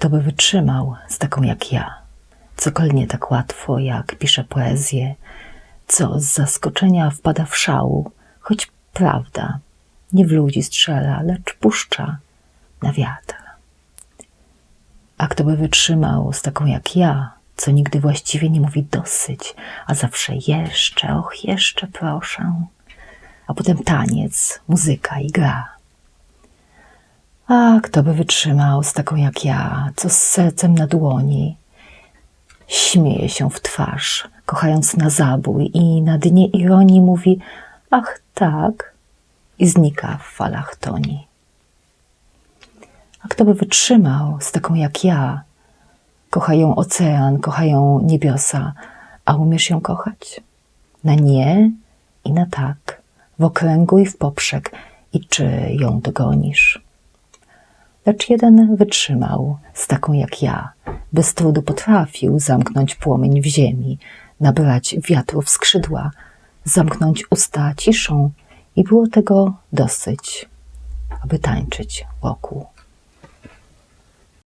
kto by wytrzymał z taką jak ja? Cokolwiek nie tak łatwo, jak pisze poezję, co z zaskoczenia wpada w szału, choć prawda nie w ludzi strzela, lecz puszcza na wiatr. A kto by wytrzymał z taką jak ja, co nigdy właściwie nie mówi dosyć, a zawsze jeszcze, och, jeszcze proszę. A potem taniec, muzyka i gra. A kto by wytrzymał z taką jak ja, co z sercem na dłoni, śmieje się w twarz, kochając na zabój i na dnie ironii mówi ach tak i znika w falach toni. A kto by wytrzymał z taką jak ja, kochają ocean, kochają niebiosa, a umiesz ją kochać? Na nie i na tak, w okręgu i w poprzek, i czy ją dogonisz? Lecz jeden wytrzymał z taką jak ja, bez trudu potrafił zamknąć płomień w ziemi, nabrać wiatru w skrzydła, zamknąć usta ciszą i było tego dosyć, aby tańczyć wokół